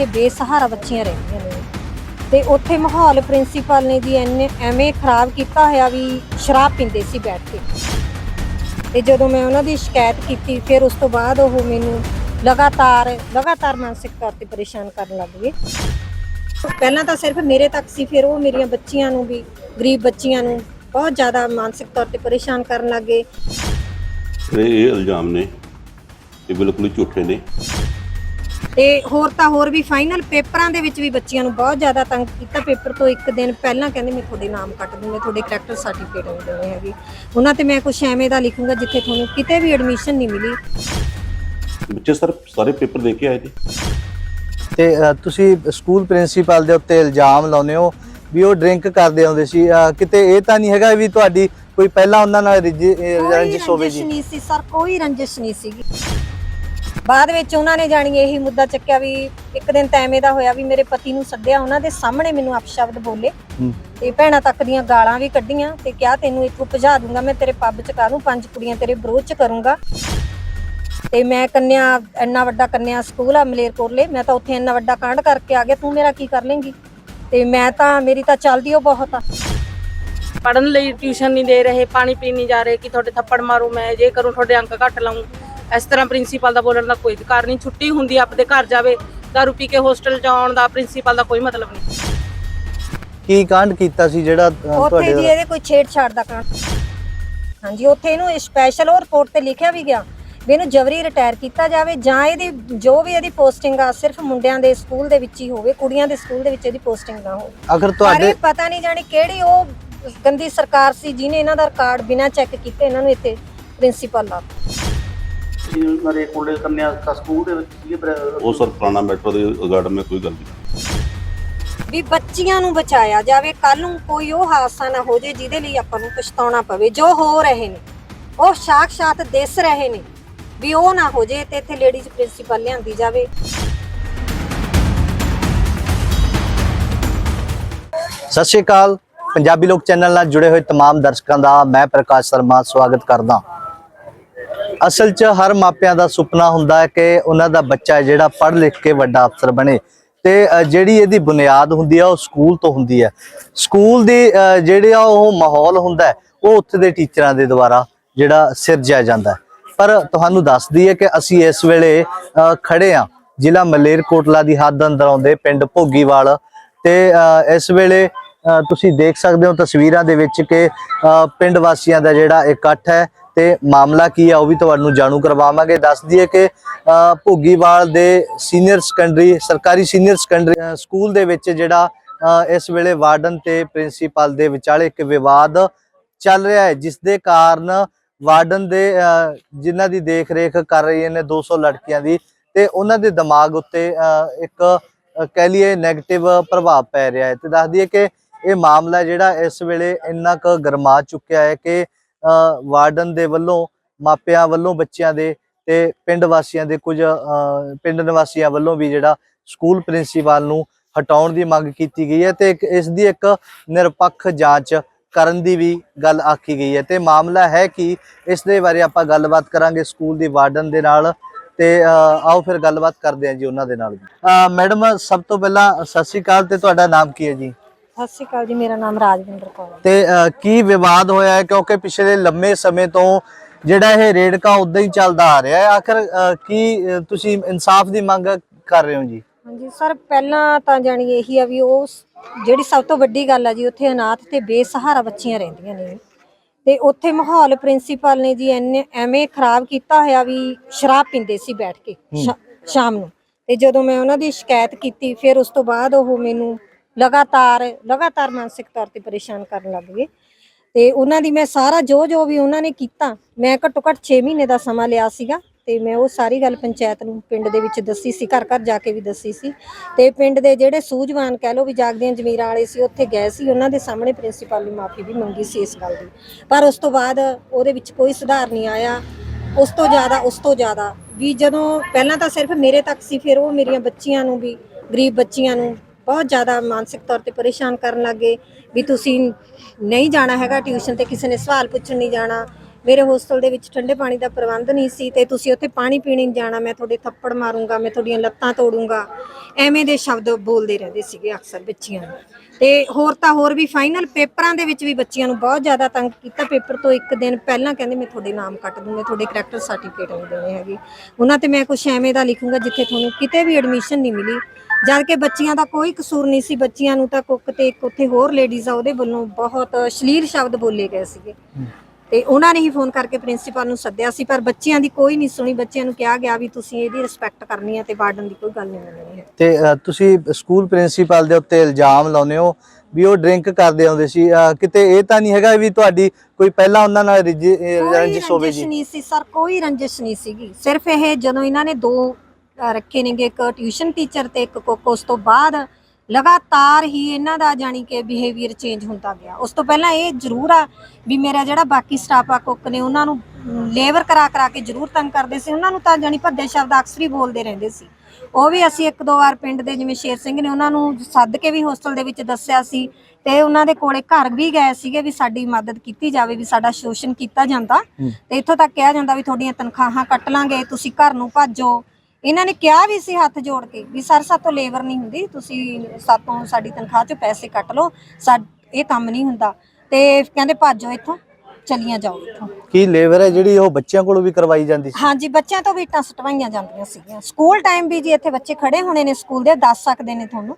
ਤੇ ਬੇਸਹਾਰਾ ਬੱਚੀਆਂ ਰਹਿੰਦੀਆਂ ਨੇ। ਤੇ ਉੱਥੇ ਮਾਹੌਲ ਪ੍ਰਿੰਸੀਪਲ ਨੇ ਜੀ ਐਨੇ ਐਵੇਂ ਖਰਾਬ ਕੀਤਾ ਹੋਇਆ ਵੀ ਸ਼ਰਾਬ ਪੀਂਦੇ ਸੀ ਬੈਠ ਕੇ। ਤੇ ਜਦੋਂ ਮੈਂ ਉਹਨਾਂ ਦੀ ਸ਼ਿਕਾਇਤ ਕੀਤੀ, ਫਿਰ ਉਸ ਤੋਂ ਬਾਅਦ ਉਹ ਮੈਨੂੰ ਲਗਾਤਾਰ ਲਗਾਤਾਰ ਮਾਨਸਿਕ ਤੌਰ ਤੇ ਪਰੇਸ਼ਾਨ ਕਰਨ ਲੱਗ ਗਏ। ਪਹਿਲਾਂ ਤਾਂ ਸਿਰਫ ਮੇਰੇ ਤੱਕ ਸੀ, ਫਿਰ ਉਹ ਮੇਰੀਆਂ ਬੱਚੀਆਂ ਨੂੰ ਵੀ, ਗਰੀਬ ਬੱਚੀਆਂ ਨੂੰ ਬਹੁਤ ਜ਼ਿਆਦਾ ਮਾਨਸਿਕ ਤੌਰ ਤੇ ਪਰੇਸ਼ਾਨ ਕਰਨ ਲੱਗੇ ਇਹ ਇਲਜ਼ਾਮ ਨੇ, ਇਹ ਬਿਲਕੁਲ ਝੂਠੇ ਨੇ। ਤੇ ਹੋਰ ਤਾਂ ਹੋਰ ਵੀ ਫਾਈਨਲ ਪੇਪਰਾਂ ਦੇ ਵਿੱਚ ਵੀ ਬੱਚਿਆਂ ਨੂੰ ਬਹੁਤ ਜ਼ਿਆਦਾ ਤੰਗ ਕੀਤਾ। ਪੇਪਰ ਤੋਂ ਇੱਕ ਦਿਨ ਪਹਿਲਾਂ ਕਹਿੰਦੇ ਮੈਂ ਤੁਹਾਡੇ ਨਾਮ ਕੱਟ ਦੂੰ ਮੈਂ ਤੁਹਾਡੇ ਕਰੈਕਟਰ ਸਰਟੀਫਿਕੇਟ ਨਹੀਂ ਦੇਣੇ ਹੈਗੇ। ਉਹਨਾਂ ਤੇ ਮੈਂ ਕੁਝ ਐਵੇਂ ਦਾ ਲਿਖੂੰਗਾ ਜਿੱਥੇ ਤੁਹਾਨੂੰ ਕਿਤੇ ਵੀ ਐਡਮਿਸ਼ਨ ਨਹੀਂ ਮਿਲੀ। ਬੱਚੇ ਸਰ ਸਾਰੇ ਪੇਪਰ ਦੇ ਕੇ ਆਏ ਨੇ ਤੇ ਅ, ਤੁਸੀਂ ਸਕੂਲ ਪ੍ਰਿੰਸੀਪਲ ਦੇ ਉੱਤੇ ਇਲਜ਼ਾਮ ਲਾਉਂਦੇ ਹੋ ਵੀ ਉਹ ਡਰਿੰਕ ਕਰਦੇ ਆਉਂਦੇ ਸੀ। ਅ, ਕਿਤੇ ਇਹ ਤਾਂ ਨਹੀਂ ਹੈਗਾ ਵੀ ਤੁਹਾਡੀ ਕੋਈ ਪਹਿਲਾਂ ਉਹਨਾਂ ਨਾਲ ਰਿਜੀ- ਅ, ਕੋਈ ਰੰਜਿਸ਼ ਹੋਵੇ ਰੰਜਿਸ਼ ਜੀ। ਨਹੀਂ ਸੀ ਸਰ ਕੋਈ ਰੰਜਿਸ਼ ਨਹੀਂ ਸੀਗੀ। ਬਾਅਦ ਵਿੱਚ ਉਹਨਾਂ ਨੇ ਜਾਣੀ ਇਹੀ ਮੁੱਦਾ ਚੱਕਿਆ ਵੀ ਇੱਕ ਦਿਨ ਤਾਂ ਐਵੇਂ ਦਾ ਹੋਇਆ ਵੀ ਮੇਰੇ ਪਤੀ ਨੂੰ ਸੱਦਿਆ ਉਹਨਾਂ ਦੇ ਸਾਹਮਣੇ ਮੈਨੂੰ ਅਪਸ਼ਬਦ ਬੋਲੇ। ਤੇ ਭੈਣਾਂ ਤੱਕ ਦੀਆਂ ਗਾਲਾਂ ਵੀ ਕੱਢੀਆਂ ਤੇ ਕਿਹਾ ਤੈਨੂੰ ਇੱਥੋਂ ਭਜਾ ਦੂੰਗਾ ਮੈਂ ਤੇਰੇ ਪੱਬ ਚ ਕਾ ਦੂੰ ਪੰਜ ਕੁੜੀਆਂ ਤੇਰੇ ਵਿਰੋਧ ਚ ਕਰੂੰਗਾ? ਤੇ ਮੈਂ ਕੰਨਿਆ ਇੰਨਾ ਵੱਡਾ ਕੰਨਿਆ ਸਕੂਲ ਆ ਮਲੇਰਕੋਟਲੇ ਮੈਂ ਤਾਂ ਉੱਥੇ ਇੰਨਾ ਵੱਡਾ ਕਾਂਡ ਕਰਕੇ ਆ ਗਿਆ ਤੂੰ ਮੇਰਾ ਕੀ ਕਰ ਲੇਂਗੀ? ਤੇ ਮੈਂ ਤਾਂ ਮੇਰੀ ਤਾਂ ਚੱਲਦੀ ਉਹ ਬਹੁਤ ਆ। ਪੜਨ ਲਈ ਟਿਊਸ਼ਨ ਨਹੀਂ ਦੇ ਰਹੇ ਪਾਣੀ ਪੀਣ ਨਹੀਂ ਜਾ ਰਹੇ ਕਿ ਤੁਹਾਡੇ ਥੱਪੜ ਮਾਰੂ ਮੈਂ ਜੇ ਕਰੂੰ ਤੁਹਾਡੇ ਅੰਕ ਘੱਟ ਲਾਉਂ ਇਸ ਤਰ੍ਹਾਂ ਪ੍ਰਿੰਸੀਪਲ ਦਾ ਬੋਲਣ ਦਾ ਕੋਈ ਅਧਿਕਾਰ ਨਹੀਂ ਛੁੱਟੀ ਹੁੰਦੀ ਆ, ਆਪਦੇ ਘਰ ਜਾਵੇ ਦਾਰੂ ਪੀ ਕੇ ਹੋਸਟਲ ਚ ਆਉਣ ਦਾ ਪ੍ਰਿੰਸੀਪਲ ਦਾ ਕੋਈ ਮਤਲਬ ਨਹੀਂ। ਕੀ ਕਾਂਡ ਕੀਤਾ ਸੀ ਜਿਹੜਾ ਅ, ਉੱਥੇ ਤੁਹਾਡੇ ਜੀ ਇਹਦੇ ਕੋਈ ਛੇੜਛਾੜ ਦਾ ਕੰਮ ਹਾਂਜੀ ਉੱਥੇ ਇਹਨੂੰ ਸਪੈਸ਼ਲ ਉਹ ਰਿਪੋਰਟ ਤੇ ਲਿਖਿਆ ਵੀ ਗਿਆ ਵੀ ਇਹਨੂੰ ਜਬਰੀ ਰਿਟਾਇਰ ਕੀਤਾ ਜਾਵੇ ਜਾਂ ਇਹਦੀ ਜੋ ਵੀ ਇਹਦੀ ਪੋਸਟਿੰਗ ਆ ਸਿਰਫ ਮੁੰਡਿਆਂ ਦੇ ਸਕੂਲ ਦੇ ਵਿੱਚ ਹੀ ਹੋਵੇ ਕੁੜੀਆਂ ਦੇ ਸਕੂਲ ਦੇ ਵਿੱਚ ਇਹਦੀ ਪੋਸਟਿੰਗ ਨਾ ਹੋਵੇ। ਅਗਰ ਪਰ ਤੁਹਾਡੇ ਇਹ ਪਤਾ ਨਹੀਂ ਜਾਣੀ ਕਿਹੜੀ ਉਹ ਗੰਦੀ ਸਰਕਾਰ ਸੀ ਜਿਹਨੇ ਇਹਨਾਂ ਦਾ ਰਿਕਾਰਡ ਬਿਨਾਂ ਚੈੱਕ ਕੀਤੇ ਇਹਨਾਂ ਨੂੰ ਇੱਥੇ ਪ੍ਰਿੰਸੀਪਲ ਲਾ ਮਰੇ ਕੋਲੇ ਕੰਨਿਆ ਦਾ ਸਕੂਲ ਦੇ ਵਿੱਚ ਸੀਗੇ ਪਰ ਉਹ ਸਰ ਪੁਰਾਣਾ ਮੈਟਰੋ ਦੇ ਰਿਗਾਰਡ ਮੈਂ ਕੋਈ ਗੱਲ ਨਹੀਂ ਵੀ ਬੱਚੀਆਂ ਨੂੰ ਬਚਾਇਆ ਜਾਵੇ ਕੱਲ ਨੂੰ ਕੋਈ ਉਹ ਹਾਦਸਾ ਨਾ ਹੋ ਜੇ ਜਿਹਦੇ ਲਈ ਆਪਾਂ ਨੂੰ ਪਛਤਾਉਣਾ ਪਵੇ ਜੋ ਹੋ ਰਹੇ ਨੇ ਉਹ ਸਾਖਸ਼ਾਤ ਦਿਸ ਰਹੇ ਨੇ ਵੀ ਉਹ ਨਾ ਹੋ ਜੇ ਤੇ ਇੱਥੇ ਲੇਡੀਜ਼ ਪ੍ਰਿੰਸੀਪਲ ਲਿਆਂਦੀ ਜਾਵੇ ਸਤਿ ਸ਼੍ਰੀ ਅਕਾਲ ਪੰਜਾਬੀ ਲੋਕ ਚੈਨਲ ਨਾਲ ਜੁੜੇ ਹੋਏ तमाम ਦਰਸ਼ਕਾਂ ਦਾ ਮੈਂ ਪ੍ਰਕਾਸ਼ ਸ਼ਰਮਾ ਸਵਾਗਤ ਕਰਦਾ ਅਸਲ 'ਚ ਹਰ ਮਾਪਿਆਂ ਦਾ ਸੁਪਨਾ ਹੁੰਦਾ ਹੈ ਕਿ ਉਹਨਾਂ ਦਾ ਬੱਚਾ ਜਿਹੜਾ ਪੜ੍ਹ ਲਿਖ ਕੇ ਵੱਡਾ ਅਫਸਰ ਬਣੇ। ਤੇ ਜਿਹੜੀ ਇਹਦੀ ਬੁਨਿਆਦ ਹੁੰਦੀ ਆ ਉਹ ਸਕੂਲ ਤੋਂ ਹੁੰਦੀ ਹੈ ਸਕੂਲ ਦੀ ਜਿਹੜੇ ਆ ਉਹ ਮਾਹੌਲ ਹੁੰਦਾ ਉਹ ਉੱਥੇ ਦੇ ਟੀਚਰਾਂ ਦੇ ਦੁਆਰਾ ਜਿਹੜਾ ਸਿਰਜਿਆ ਜਾਂਦਾ ਪਰ ਤੁਹਾਨੂੰ ਦੱਸਦੀ ਹੈ ਕਿ ਅਸੀਂ ਇਸ ਵੇਲੇ ਅ, ਖੜੇ ਆ ਜ਼ਿਲ੍ਹਾ ਮਲੇਰਕੋਟਲਾ ਦੀ ਹੱਦ ਅੰਦਰ ਆਉਂਦੇ ਪਿੰਡ ਭੋਗੀਵਾਲ। ਤੇ ਇਸ ਵੇਲੇ ਤੁਸੀਂ ਦੇਖ ਸਕਦੇ ਹੋ ਤਸਵੀਰਾਂ ਦੇ ਵਿੱਚ ਕਿ ਪਿੰਡ ਵਾਸੀਆਂ ਦਾ ਜਿਹੜਾ ਇਕੱਠ ਹੈ ਤੇ ਮਾਮਲਾ ਕੀ ਹੈ ਉਹ ਵੀ ਤੁਹਾਨੂੰ ਜਾਣੂ ਕਰਵਾਵਾਂਗੇ। ਦੱਸ ਦਈਏ ਕਿ ਭੋਗੀਵਾਲ ਦੇ ਸੀਨੀਅਰ ਸੈਕੰਡਰੀ ਸਰਕਾਰੀ ਸੀਨੀਅਰ ਸੈਕੰਡਰੀ ਸਕੂਲ ਦੇ ਵਿੱਚ ਜਿਹੜਾ ਇਸ ਵੇਲੇ ਵਾਰਡਨ ਤੇ ਪ੍ਰਿੰਸੀਪਲ ਦੇ ਵਿਚਾਲੇ ਇੱਕ ਵਿਵਾਦ ਚੱਲ ਰਿਹਾ ਹੈ ਜਿਸ ਦੇ ਕਾਰਨ ਵਾਰਡਨ ਦੇ ਅ, ਜਿਨ੍ਹਾਂ ਦੀ ਦੇਖ ਰੇਖ ਕਰ ਰਹੀਆਂ ਨੇ 200 ਲੜਕੀਆਂ ਦੀ ਤੇ ਉਹਨਾਂ ਦੇ ਦਿਮਾਗ ਉੱਤੇ ਇੱਕ ਕਹਿ ਲਈਏ 네ਗੇਟਿਵ ਪ੍ਰਭਾਵ ਪੈ ਰਿਹਾ ਹੈ। ਤੇ ਦੱਸ ਦਈਏ ਕਿ ਇਹ ਮਾਮਲਾ ਜਿਹੜਾ ਇਸ ਵੇਲੇ ਇੰਨਾ ਕੁ ਗਰਮਾ ਚੁੱਕਿਆ ਹੈ ਕਿ ਵਾਰਡਨ ਦੇ ਵੱਲੋਂ, ਮਾਪਿਆਂ ਵੱਲੋਂ, ਬੱਚਿਆਂ ਦੇ ਤੇ ਪਿੰਡ ਵਾਸੀਆਂ ਦੇ ਕੁਝ ਪਿੰਡ ਨਿਵਾਸੀਆਂ ਵੱਲੋਂ ਵੀ ਜਿਹੜਾ ਸਕੂਲ ਪ੍ਰਿੰਸੀਪਲ ਨੂੰ ਹਟਾਉਣ ਦੀ ਮੰਗ ਕੀਤੀ ਗਈ ਹੈ ਤੇ ਇੱਕ, ਇਸ ਦੀ ਇੱਕ ਨਿਰਪੱਖ ਜਾਂਚ ਕਰਨ ਦੀ ਵੀ ਗੱਲ ਆਖੀ ਗਈ ਹੈ। ਤੇ ਮਾਮਲਾ ਹੈ ਕਿ ਇਸ ਦੇ ਬਾਰੇ ਆਪਾਂ ਗੱਲਬਾਤ ਕਰਾਂਗੇ ਸਕੂਲ ਦੀ ਵਾਰਡਨ ਦੇ ਨਾਲ ਤੇ ਆਓ ਫਿਰ ਗੱਲਬਾਤ ਕਰਦੇ ਹਾਂ ਜੀ ਉਹਨਾਂ ਦੇ ਨਾਲ ਮੈਡਮ, ਸਭ ਤੋਂ ਪਹਿਲਾਂ ਸਤਿ ਸ਼੍ਰੀ ਅਕਾਲ ਤੇ ਤੁਹਾਡਾ ਨਾਮ ਕੀ ਹੈ ਜੀ? ਸਤਿ ਸ਼੍ਰੀ ਅਕਾਲ ਜੀ ਮੇਰਾ ਨਾਮ ਰਾਜਵਿੰਦਰ ਕੌਰ ਹੈ। ਤੇ ਅ, ਕੀ ਵਿਵਾਦ ਹੋਇਆ ਹੈ? ਕਿਉਂਕਿ ਪਿਛਲੇ ਲੰਮੇ ਸਮੇਂ ਤੋਂ ਜਿਹੜਾ ਇਹ ਰੇੜਕਾ ਉਦਾਂ ਹੀ ਚੱਲਦਾ ਆ ਰਿਹਾ ਹੈ। ਆਖਰ ਅ, ਕੀ ਅ, ਤੁਸੀਂ ਇਨਸਾਫ ਦੀ ਮੰਗ ਕਰ ਰਹੇ ਹੋ ਜੀ? ਹਾਂਜੀ ਸਰ ਪਹਿਲਾਂ ਤਾਂ ਜਾਣੀ ਇਹੀ ਆ ਵੀ ਉਹ ਸ- ਜਿਹੜੀ ਸਭ ਤੋਂ ਵੱਡੀ ਗੱਲ ਆ ਜੀ ਉੱਥੇ ਅਨਾਥ ਤੇ ਬੇਸਹਾਰਾ ਬੱਚੀਆਂ ਰਹਿੰਦੀਆਂ ਨੇ। ਤੇ ਉੱਥੇ ਮਾਹੌਲ ਪ੍ਰਿੰਸੀਪਲ ਨੇ ਜੀ ਐਨੇ ਐਵੇਂ ਖਰਾਬ ਕੀਤਾ ਹੋਇਆ ਵੀ ਸ਼ਰਾਬ ਪੀਂਦੇ ਸੀ ਬੈਠ ਕੇ ਸ਼ਾ- ਸ਼ਾਮ ਨੂੰ। ਤੇ ਜਦੋਂ ਮੈਂ ਉਹਨਾਂ ਦੀ ਸ਼ਿਕਾਇਤ ਕੀਤੀ ਫਿਰ ਉਸ ਤੋਂ ਬਾਅਦ ਉਹ ਮੈਨੂੰ ਲਗਾਤਾਰ ਲਗਾਤਾਰ ਮਾਨਸਿਕ ਤੌਰ ਤੇ ਪਰੇਸ਼ਾਨ ਕਰਨ ਲੱਗ ਗਏ। ਤੇ ਉਹਨਾਂ ਦੀ ਮੈਂ ਸਾਰਾ ਜੋ ਜੋ ਵੀ ਉਹਨਾਂ ਨੇ ਕੀਤਾ, ਮੈਂ ਘੱਟੋ ਘੱਟ 6 ਮਹੀਨੇ ਦਾ ਸਮਾਂ ਲਿਆ ਸੀਗਾ ਤੇ ਮੈਂ ਉਹ ਸਾਰੀ ਗੱਲ ਪੰਚਾਇਤ ਨੂੰ ਪਿੰਡ ਦੇ ਵਿੱਚ ਦੱਸੀ ਸੀ, ਘਰ ਘਰ ਜਾ ਕੇ ਵੀ ਦੱਸੀ ਸੀ। ਤੇ ਪਿੰਡ ਦੇ ਜਿਹੜੇ ਸੂਝਵਾਨ ਕਹਿ ਲੋ ਵੀ ਜਾਗਦੀਆਂ ਜ਼ਮੀਰਾਂ ਵਾਲੇ ਸੀ, ਉੱਥੇ ਗਏ ਸੀ। ਉਹਨਾਂ ਦੇ ਸਾਹਮਣੇ ਪ੍ਰਿੰਸੀਪਲ ਦੀ ਮਾਫੀ ਵੀ ਮੰਗੀ ਸੀ ਇਸ ਗੱਲ ਦੀ। ਪਰ ਉਸ ਤੋਂ ਬਾਅਦ ਉਹਦੇ ਵਿੱਚ ਕੋਈ ਸੁਧਾਰ ਨਹੀਂ ਆਇਆ। ਉਸ ਤੋਂ ਜ਼ਿਆਦਾ, ਉਸ ਤੋਂ ਜ਼ਿਆਦਾ ਵੀ ਜਦੋਂ ਪਹਿਲਾਂ ਤਾਂ ਸਿਰਫ ਮੇਰੇ ਤੱਕ ਸੀ, ਫਿਰ ਉਹ ਮੇਰੀਆਂ ਬੱਚੀਆਂ ਨੂੰ ਵੀ, ਗਰੀਬ ਬੱਚੀਆਂ ਨੂੰ ਬਹੁਤ ਜ਼ਿਆਦਾ ਮਾਨਸਿਕ ਤੌਰ ਤੇ ਪਰੇਸ਼ਾਨ ਕਰਨ ਲੱਗੇ ਵੀ ਤੁਸੀਂ ਨਹੀਂ ਜਾਣਾ ਹੈਗਾ, ਟਿਊਸ਼ਨ ਤੇ ਕਿਸੇ ਨੇ ਸਵਾਲ ਪੁੱਛਣ ਨਹੀਂ ਜਾਣਾ। ਮੇਰੇ ਹੋਸਟਲ ਦੇ ਵਿੱਚ ਠੰਡੇ ਪਾਣੀ ਦਾ ਪ੍ਰਬੰਧ ਨਹੀਂ ਸੀ ਤੇ ਤੁਸੀਂ ਉੱਥੇ ਪਾਣੀ ਪੀਣੀ ਨਹੀਂ ਜਾਣਾ, ਮੈਂ ਤੁਹਾਡੇ ਥੱਪੜ ਮਾਰੂੰਗਾ, ਮੈਂ ਤੁਹਾਡੀਆਂ ਲੱਤਾਂ ਤੋੜੂੰਗਾ। ਐਵੇਂ ਦੇ ਸ਼ਬਦ ਬੋਲਦੇ ਰਹਿੰਦੇ ਸੀਗੇ ਅਕਸਰ ਬੱਚਿਆਂ ਨੂੰ। ਤੇ ਹੋਰ ਤਾਂ ਹੋਰ ਵੀ ਫਾਈਨਲ ਪੇਪਰਾਂ ਦੇ ਵਿੱਚ ਵੀ ਬੱਚਿਆਂ ਨੂੰ ਬਹੁਤ ਜ਼ਿਆਦਾ ਤੰਗ ਕੀਤਾ। ਪੇਪਰ ਤੋਂ ਇੱਕ ਦਿਨ ਪਹਿਲਾਂ ਕਹਿੰਦੇ ਮੈਂ ਤੁਹਾਡੇ ਨਾਮ ਕੱਟ ਦੂੰਗਾ, ਤੁਹਾਡੇ ਕਰੈਕਟਰ ਸਰਟੀਫਿਕੇਟ ਨਹੀਂ ਦੇਣੇ ਹੈਗੇ। ਉਹਨਾਂ ਤੇ ਮੈਂ ਕੁਝ ਐਵੇਂ ਦਾ ਲਿਖੂੰਗਾ ਜਿੱਥੇ ਤੁਹਾਨੂੰ ਕਿਤੇ ਵੀ ਐਡਮਿਸ਼ਨ ਨਹੀਂ ਮਿਲੀ। ਜਦ ਕਿ ਬੱਚੀਆਂ ਦਾ ਕੋਈ ਕਸੂਰ ਨਹੀਂ ਸੀ। ਬੱਚੀਆਂ ਨੂੰ ਤਾਂ ਕੁੱਕ ਤੇ ਇੱਕ ਉੱਥੇ ਹੋਰ ਲੇਡੀਜ਼ ਆ ਉਹਦੇ ਵੱਲੋਂ ਬਹੁਤ ਅਸ਼ਲੀਲ ਸ਼ਬਦ ਬੋਲੇ ਗਏ ਸੀਗੇ। ਤੇ ਉਹਨਾਂ ਨੇ ਹੀ ਫੋਨ ਕਰਕੇ ਪ੍ਰਿੰਸੀਪਲ ਨੂੰ ਸੱਦਿਆ ਸੀ ਪਰ ਬੱਚਿਆਂ ਦੀ ਕੋਈ ਨਹੀਂ ਸੁਣੀ। ਬੱਚਿਆਂ ਨੂੰ ਕਿਹਾ ਗਿਆ ਵੀ ਤੁਸੀਂ ਇਹਦੀ ਰਿਸਪੈਕਟ ਕਰਨੀ ਹੈ ਤੇ ਵਾਰਡਨ ਦੀ ਕੋਈ ਗੱਲ ਨਹੀਂ ਮੰਨਣੀ ਹੈ। ਤੇ ਅ, ਤੁਸੀਂ ਸਕੂਲ ਪ੍ਰਿੰਸੀਪਲ ਦੇ ਉੱਤੇ ਇਲਜ਼ਾਮ ਲਾਉਂਦੇ ਹੋ ਵੀ ਉਹ ਡਰਿੰਕ ਕਰਦੇ ਆਉਂਦੇ ਸੀ। ਅ, ਕਿਤੇ ਇਹ ਤਾਂ ਨਹੀਂ ਹੈਗਾ ਵੀ ਤੁਹਾਡੀ ਕੋਈ ਪਹਿਲਾਂ ਉਹਨਾਂ ਨਾਲ ਰੰਜੀ- ਅ, ਕੋਈ ਰੰਜਿਸ਼ ਹੋਵੇ ਜੀ ਨਹੀਂ ਸੀ ਸਰ ਕੋਈ ਰੰਜਿਸ਼ ਨਹੀਂ ਸੀਗੀ। ਸਿਰਫ ਇਹ ਜਦੋਂ ਇਹਨਾਂ ਨੇ ਦੋ ਰੱਖੇ ਨੇਗੇ। ਇੱਕ ਟਿਊਸ਼ਨ ਟੀਚਰ ਤੇ ਇੱਕ ਕੁੱਕ ਉਸ ਤੋਂ ਬਾਅਦ ਲਗਾਤਾਰ ਹੀ ਇਹਨਾਂ ਦਾ ਜਾਣੀ ਕਿ ਬਿਹੇਵੀਅਰ ਚੇਂਜ ਹੁੰਦਾ ਗਿਆ। ਉਸ ਤੋਂ ਪਹਿਲਾਂ ਇਹ ਜ਼ਰੂਰ ਆ ਵੀ ਮੇਰਾ ਜਿਹੜਾ ਬਾਕੀ ਸਟਾਫ ਆ ਕੁੱਕ ਨੇ ਉਹਨਾਂ ਨੂੰ ਲੇਬਰ ਕਰਾ ਕਰਾ ਕੇ ਜ਼ਰੂਰ ਤੰਗ ਕਰਦੇ ਸੀ। ਉਹਨਾਂ ਨੂੰ ਤਾਂ ਜਾਣੀ ਭੱਦੇ ਸ਼ਬਦ ਅਕਸਰ ਹੀ ਬੋਲਦੇ ਰਹਿੰਦੇ ਸੀ। ਉਹ ਵੀ ਅਸੀਂ ਇੱਕ ਦੋ ਵਾਰ ਪਿੰਡ ਦੇ ਜਿਵੇਂ ਸ਼ੇਰ ਸਿੰਘ ਨੇ ਉਹਨਾਂ ਨੂੰ ਸੱਦ ਕੇ ਵੀ ਹੋਸਟਲ ਦੇ ਵਿੱਚ ਦੱਸਿਆ ਸੀ ਤੇ ਉਹਨਾਂ ਦੇ ਕੋਲੇ ਘਰ ਵੀ ਗਏ ਸੀਗੇ ਵੀ ਸਾਡੀ ਮਦਦ ਕੀਤੀ ਜਾਵੇ ਵੀ ਸਾਡਾ ਸ਼ੋਸ਼ਣ ਕੀਤਾ ਜਾਂਦਾ। ਤੇ ਇੱਥੋਂ ਤੱਕ ਕਿਹਾ ਜਾਂਦਾ ਵੀ ਤੁਹਾਡੀਆਂ ਤਨਖਾਹਾਂ ਕੱਟ ਲਾਂਗੇ ਤੁਸੀਂ ਘਰ ਨੂੰ ਭੱਜੋ। ਇਹਨਾਂ ਨੇ ਕਿਹਾ ਵੀ ਸੀ ਹੱਥ ਜੋੜ ਕੇ ਵੀ ਸਰ ਸਾਤੋਂ ਲੇਬਰ ਨਹੀਂ ਹੁੰਦੀ ਤੁਸੀਂ ਸਾਤੋਂ ਸਾਡੀ ਤਨਖਾਹ ਚੋਂ ਪੈਸੇ ਕੱਟ ਲਓ ਸਾ ਇਹ ਕੰਮ ਨਹੀਂ ਹੁੰਦਾ। ਤੇ ਕਹਿੰਦੇ ਭੱਜੋ ਇੱਥੋਂ ਚਲੀਆਂ ਜਾਓ ਇੱਥੋਂ। ਕੀ ਲੇਬਰ ਹੈ ਜਿਹੜੀ ਉਹ ਬੱਚਿਆਂ ਕੋਲੋਂ ਵੀ ਕਰਵਾਈ ਜਾਂਦੀ ਸੀ? ਹਾਂਜੀ ਬੱਚਿਆਂ ਤੋਂ ਵੀ ਇੱਟਾਂ ਸਟਵਾਈਆਂ ਜਾਂਦੀਆਂ ਸੀਗੀਆਂ। ਸਕੂਲ ਟਾਈਮ ਵੀ ਜੀ ਇੱਥੇ ਬੱਚੇ ਖੜੇ ਹੋਣੇ ਨੇ ਸਕੂਲ ਦੇ ਦੱਸ ਸਕਦੇ ਨੇ ਤੁਹਾਨੂੰ।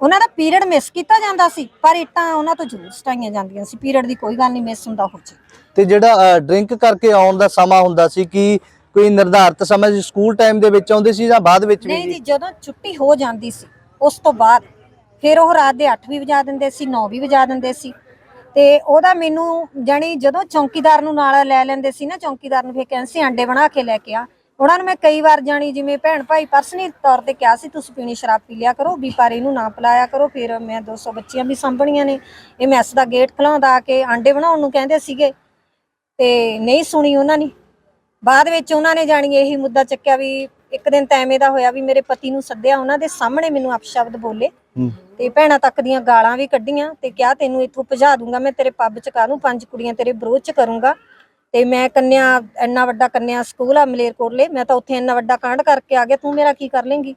ਉਹਨਾਂ ਦਾ ਪੀਰੀਅਡ ਮਿਸ ਕੀਤਾ ਜਾਂਦਾ ਸੀ ਪਰ ਇੱਟਾਂ ਉਹਨਾਂ ਤੋਂ ਜ਼ਰੂਰ ਸਟਾਈਆਂ ਜਾਂਦੀਆਂ ਸੀ। ਪੀਰੀਅਡ ਦੀ ਕੋਈ ਗੱਲ ਨਹੀਂ ਮਿਸ ਹੁੰਦਾ ਹੋ ਜੇ ਤੇ ਜਿਹੜਾ ਡਰਿੰਕ ਕਰਕੇ ਆਉਣ ਦਾ ਸਮਾਂ ਹੁੰਦਾ ਸੀ ਕਿ ਕੋਈ ਨਿਰਧਾਰਤ ਸਮਾਂ ਸੀ ਸਕੂਲ ਟਾਈਮ ਦੇ ਵਿੱਚ ਆਉਂਦੇ ਸੀ ਜਾਂ ਬਾਅਦ ਵਿੱਚ ਵੀ ਨਹੀਂ ਜੀ ਜੀ ਜਦੋਂ ਛੁੱਟੀ ਹੋ ਜਾਂਦੀ ਸੀ ਉਸ ਤੋਂ ਬਾਅਦ ਫਿਰ ਉਹ ਰਾਤ ਦੇ 8 ਵੀ ਵਜਾ ਦਿੰਦੇ ਸੀ 9 ਵੀ ਵਜਾ ਦਿੰਦੇ ਸੀ। ਤੇ ਉਹਦਾ ਮੈਨੂੰ ਜਾਣੀ ਜਦੋਂ ਚੌਂਕੀਦਾਰ ਨੂੰ ਨਾਲ ਲੈ ਲੈਂਦੇ ਸੀ ਨਾ ਚੌਂਕੀਦਾਰ ਨੂੰ ਫਿਰ ਕਹਿੰਦੇ ਸੀ ਆਂਡੇ ਬਣਾ ਕੇ ਲੈ ਕੇ ਆ। ਉਹਨਾਂ ਨੂੰ ਮੈਂ ਕਈ ਵਾਰ ਜਾਣੀ ਜਿਵੇਂ ਭੈਣ ਭਾਈ ਪਰਸਨਲੀ ਤੌਰ ਤੇ ਕਿਹਾ ਸੀ ਤੁਸੀਂ ਪੀਣੀ ਸ਼ਰਾਬ ਪੀ ਲਿਆ ਕਰੋ ਵੀ ਪਰ ਇਹਨੂੰ ਨਾ ਪਿਲਾਇਆ ਕਰੋ। ਫਿਰ ਮੈਂ 200 ਬੱਚੀਆਂ ਵੀ ਸਾਂਭਣੀਆਂ ਨੇ। ਇਹ ਮੈਸ ਦਾ ਗੇਟ ਖਲਾਉਂਦਾ ਆ ਕੇ ਆਂਡੇ ਬਣਾਉਣ ਨੂੰ ਕਹਿੰਦੇ ਸੀਗੇ। ਤੇ ਨਹੀਂ ਸੁਣੀ ਉਹਨਾਂ ਨੇ। ਬਾਅਦ ਵਿੱਚ ਉਹਨਾਂ ਨੇ ਜਾਣੀ ਇਹੀ ਮੁੱਦਾ ਚੱਕਿਆ ਵੀ ਇੱਕ ਦਿਨ ਤਾਂ ਐਵੇਂ ਦਾ ਹੋਇਆ ਵੀ ਮੇਰੇ ਪਤੀ ਨੂੰ ਸੱਦਿਆ ਉਹਨਾਂ ਦੇ ਸਾਹਮਣੇ ਮੈਨੂੰ ਅਪਸ਼ਬਦ ਬੋਲੇ। ਤੇ ਭੈਣਾਂ ਤੱਕ ਦੀਆਂ ਗਾਲਾਂ ਵੀ ਕੱਢੀਆਂ ਤੇ ਕਿਹਾ ਤੈਨੂੰ ਇੱਥੋਂ ਭਜਾ ਦੂੰਗਾ ਮੈਂ ਤੇਰੇ ਪੱਬ ਚ ਕਾ ਦੂੰ ਪੰਜ ਕੁੜੀਆਂ ਤੇਰੇ ਵਿਰੋਧ ਚ ਕਰੂੰਗਾ? ਤੇ ਮੈਂ ਕੰਨਿਆ ਇੰਨਾ ਵੱਡਾ ਕੰਨਿਆ ਸਕੂਲ ਆ ਮਲੇਰਕੋਟਲੇ ਮੈਂ ਤਾਂ ਉੱਥੇ ਇੰਨਾ ਵੱਡਾ ਕਾਂਡ ਕਰਕੇ ਆ ਗਿਆ ਤੂੰ ਮੇਰਾ ਕੀ ਕਰ ਲੇਂਗੀ?